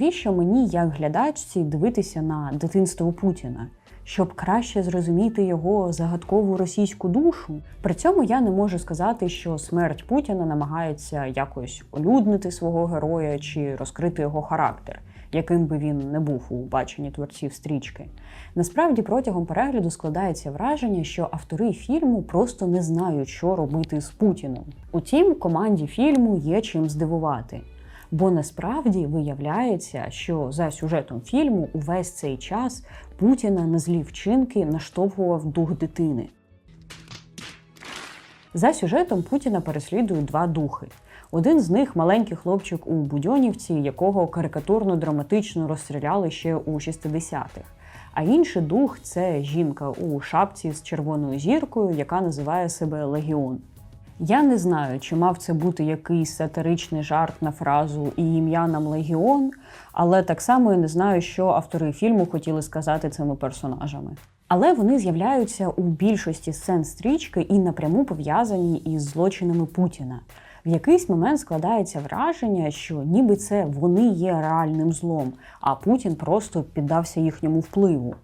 навіщо мені, як глядачці, дивитися на дитинство Путіна? Щоб краще зрозуміти його загадкову російську душу. При цьому я не можу сказати, що смерть Путіна намагається якось олюднити свого героя чи розкрити його характер, яким би він не був у баченні творців стрічки. Насправді, протягом перегляду складається враження, що автори фільму просто не знають, що робити з Путіним. Утім, команді фільму є чим здивувати. Бо насправді виявляється, що за сюжетом фільму увесь цей час Путіна на злі вчинки наштовхував дух дитини. За сюжетом Путіна переслідують два духи. Один з них маленький хлопчик у Будьонівці, якого карикатурно драматично розстріляли ще у 60-х. А інший дух це жінка у шапці з червоною зіркою, яка називає себе Легіон. Я не знаю, чи мав це бути якийсь сатиричний жарт на фразу і ім'я нам Легіон, але так само я не знаю, що автори фільму хотіли сказати цими персонажами. Але вони з'являються у більшості сцен стрічки і напряму пов'язані із злочинами Путіна. В якийсь момент складається враження, що ніби це вони є реальним злом, а Путін просто піддався їхньому впливу.